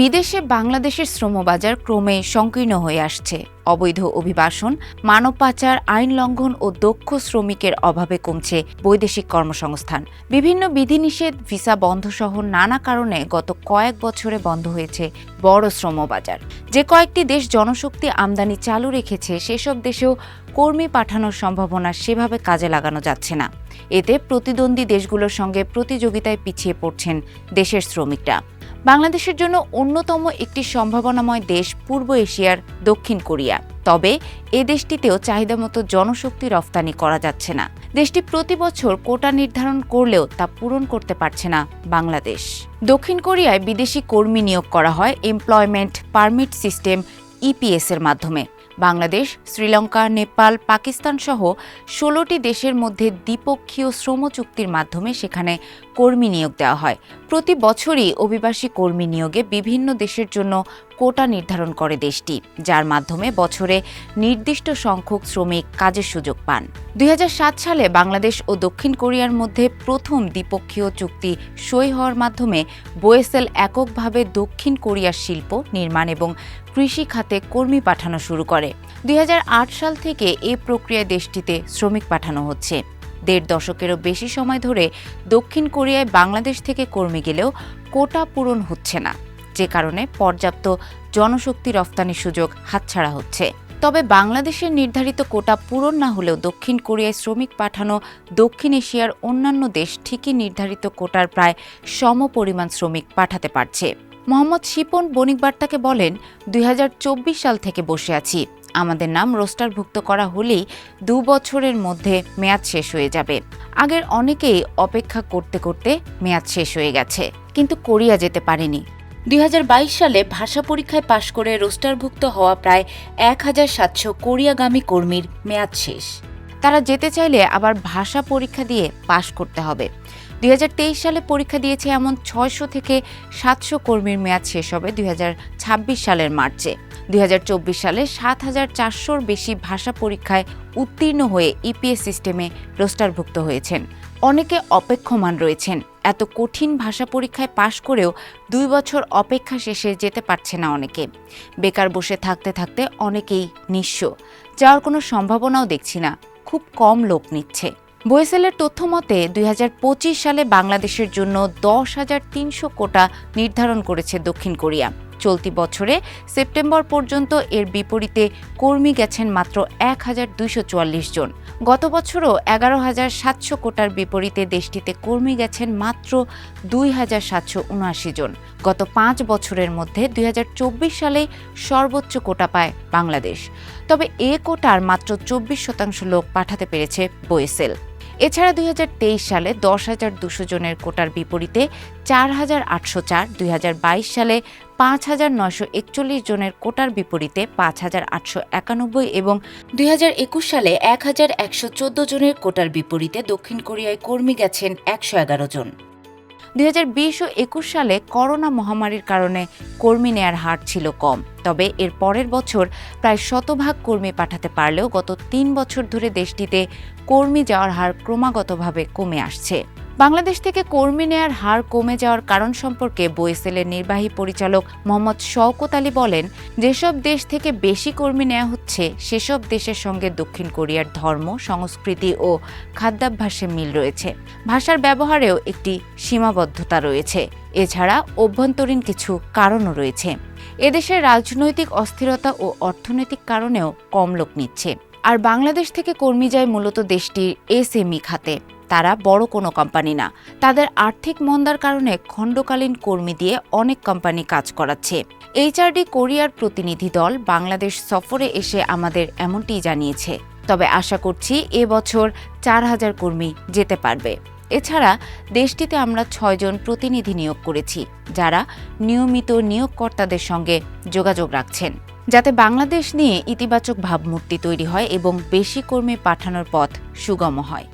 বিদেশে বাংলাদেশের শ্রমবাজার ক্রমে সংকীর্ণ হয়ে আসছে। অবৈধ অভিবাসন, মানব পাচার, আইন লঙ্ঘন ও দক্ষ শ্রমিকের অভাবে কমছে বৈদেশিক কর্মসংস্থান। বিভিন্ন বিধিনিষেধ, ভিসা বন্ধ সহ নানা কারণে গত কয়েক বছরে বন্ধ হয়েছে বড় শ্রমবাজার। যে কয়েকটি দেশ জনশক্তি আমদানি চালু রেখেছে, সেসব দেশেও কর্মী পাঠানোর সম্ভাবনা সেভাবে কাজে লাগানো যাচ্ছে না। এতে প্রতিদ্বন্দ্বী দেশগুলোর সঙ্গে প্রতিযোগিতায় পিছিয়ে পড়ছেন দেশের শ্রমিকরা। বাংলাদেশের জন্য অন্যতম একটি সম্ভাবনাময় দেশ পূর্ব এশিয়ার দক্ষিণ কোরিয়া। তবে এ দেশটিতেও চাহিদা মতো জনশক্তি রফতানি করা যাচ্ছে না। দেশটি প্রতি বছর কোটা নির্ধারণ করলেও তা পূরণ করতে পারছে না বাংলাদেশ। দক্ষিণ কোরিয়ায় বিদেশি কর্মী নিয়োগ করা হয় এমপ্লয়মেন্ট পারমিট সিস্টেম ইপিএস এর মাধ্যমে। বাংলাদেশ, শ্রীলঙ্কা, নেপাল, পাকিস্তান সহ ষোলোটি দেশের মধ্যে দ্বিপক্ষীয় শ্রম চুক্তির মাধ্যমে সেখানে কর্মী নিয়োগ দেওয়া হয়। প্রতি বছরই অভিবাসী কর্মী নিয়োগে বিভিন্ন দেশের জন্য কোটা নির্ধারণ করে দেশটি, যার মাধ্যমে বছরে নির্দিষ্ট সংখ্যক শ্রমিক কাজের সুযোগ পান। দুই হাজার সাত সালে বাংলাদেশ ও দক্ষিণ কোরিয়ার মধ্যে প্রথম দ্বিপক্ষীয় চুক্তি সই হওয়ার মাধ্যমে বোয়েসেল এককভাবে দক্ষিণ কোরিয়ার শিল্প, নির্মাণ এবং কৃষি খাতে কর্মী পাঠানো শুরু করে। দুই হাজার আট সাল থেকে এই প্রক্রিয়ায় দেশটিতে শ্রমিক পাঠানো হচ্ছে। দেড় দশকেরও বেশি সময় ধরে দক্ষিণ কোরিয়ায় বাংলাদেশ থেকে কর্মী গেলেও কোটা পূরণ হচ্ছে না। যে কারণে পর্যাপ্ত জনশক্তি রফতানির সুযোগ হাতছাড়া হচ্ছে। তবে বাংলাদেশের নির্ধারিত কোটা পূরণ না হলেও দক্ষিণ কোরিয়ায় শ্রমিক পাঠানো দক্ষিণ এশিয়ার অন্যান্য দেশ ঠিকই নির্ধারিত কোটার প্রায় সম পরিমাণ শ্রমিক পাঠাতে পারছে। মোহাম্মদ শিপন বণিক বার্তাকে বলেন, দুই হাজার চব্বিশ সাল থেকে বসে আছি। আমাদের নাম রোস্টারভুক্ত করা হলেই দু বছরের মধ্যে মেয়াদ শেষ হয়ে যাবে। আগের অনেকেই অপেক্ষা করতে করতে মেয়াদ শেষ হয়ে গেছে। কিন্তু কোরিয়া যেতে পারেনি। দুই হাজার বাইশ সালে ভাষা পরীক্ষায় পাশ করে রোস্টারভুক্ত হওয়া প্রায় এক হাজার সাতশো কোরিয়াগামী কর্মীর মেয়াদ শেষ। তারা যেতে চাইলে আবার ভাষা পরীক্ষা দিয়ে পাশ করতে হবে। দুই হাজার তেইশ সালে পরীক্ষা দিয়েছে এমন ছয়শো থেকে সাতশো কর্মীর মেয়াদ শেষ হবে দুই হাজার ছাব্বিশ সালের মার্চে। দুই হাজার চব্বিশ সালে সাত হাজার চারশোর বেশি ভাষা পরীক্ষায় উত্তীর্ণ হয়ে ইপিএস সিস্টেমে রোস্টারভুক্ত হয়েছেন। অনেকে অপেক্ষমান রয়েছেন। এত কঠিন ভাষা পরীক্ষায় পাশ করেও দুই বছর অপেক্ষা শেষে যেতে পারছে না অনেকে। বেকার বসে থাকতে থাকতে অনেকেই নিঃস্ব। যাওয়ার কোনো সম্ভাবনাও দেখছি না। খুব কম লোক নিচ্ছে। বোয়েসেলের তথ্য মতে, দুই হাজার পঁচিশ সালে বাংলাদেশের জন্য দশ হাজার তিনশো কোটা নির্ধারণ করেছে দক্ষিণ কোরিয়া। চলতি বছরে সেপ্টেম্বর পর্যন্ত এর বিপরীতে কর্মী গেছেন মাত্র এক হাজার দুইশো চুয়াল্লিশ জন। গত বছরও এগারো হাজার সাতশো কোটার বিপরীতে দেশটিতে কর্মী গেছেন মাত্র দুই হাজার সাতশো উনআশি জন। গত পাঁচ বছরের মধ্যে দুই হাজার চব্বিশ সালে সর্বোচ্চ কোটা পায় বাংলাদেশ। তবে এ কোটার মাত্র চব্বিশ শতাংশ লোক পাঠাতে পেরেছে বোয়েসেল এছাড়া দুই হাজার তেইশ সালে দশ হাজার দুশো জনের কোটার বিপরীতে চার হাজার আটশো চার, দুই সালে পাঁচ হাজার নয়শো একচল্লিশ জনের কোটার বিপরীতে পাঁচ হাজার আটশো একানব্বই এবং দুই হাজার একুশ সালে এক হাজার একশো চোদ্দ জনের কোটার বিপরীতে দক্ষিণ কোরিয়ায় কর্মী গেছেন একশো এগারো জন। ও একুশ সালে করোনা মহামারীর কারণে কর্মী নেয়ার হার ছিল কম। তবে এর পরের বছর প্রায় শতভাগ কর্মী পাঠাতে পারলেও গত তিন বছর ধরে দেশটিতে কর্মী যাওয়ার হার ক্রমাগতভাবে কমে আসছে। বাংলাদেশ থেকে কর্মী নেয়ার হার কমে যাওয়ার কারণ সম্পর্কে বোয়েসেলের নির্বাহী পরিচালক মোহাম্মদ শওকত আলী বলেন, যেসব দেশ থেকে বেশি কর্মী নেওয়া হচ্ছে, সেসব দেশের সঙ্গে দক্ষিণ কোরিয়ার ধর্ম, সংস্কৃতি ও খাদ্যাভ্যাসে মিল রয়েছে। ভাষার ব্যবহারেও একটি সীমাবদ্ধতা রয়েছে। এছাড়া অভ্যন্তরীণ কিছু কারণও রয়েছে। এদেশের রাজনৈতিক অস্থিরতা ও অর্থনৈতিক কারণেও কম লোক নিচ্ছে। আর বাংলাদেশ থেকে কর্মী যায় মূলত দেশটির এসএমই খাতে। তারা বড় কোনো কোম্পানি না। তাদের আর্থিক মন্দার কারণে খণ্ডকালীন কর্মী দিয়ে অনেক কোম্পানি কাজ করাচ্ছে। এইচআরডি কোরিয়ার প্রতিনিধি দল বাংলাদেশ সফরে এসে আমাদের এমনটিই জানিয়েছে। তবে আশা করছি এবছর চার হাজার কর্মী যেতে পারবে। এছাড়া দেশটিতে আমরা ছয়জন প্রতিনিধি নিয়োগ করেছি, যারা নিয়মিত নিয়োগকর্তাদের সঙ্গে যোগাযোগ রাখছেন। যাতে বাংলাদেশ নিয়ে ইতিবাচক ভাবমূর্তি তৈরি হয় এবং বেশি কর্মী পাঠানোর পথ সুগম হয়।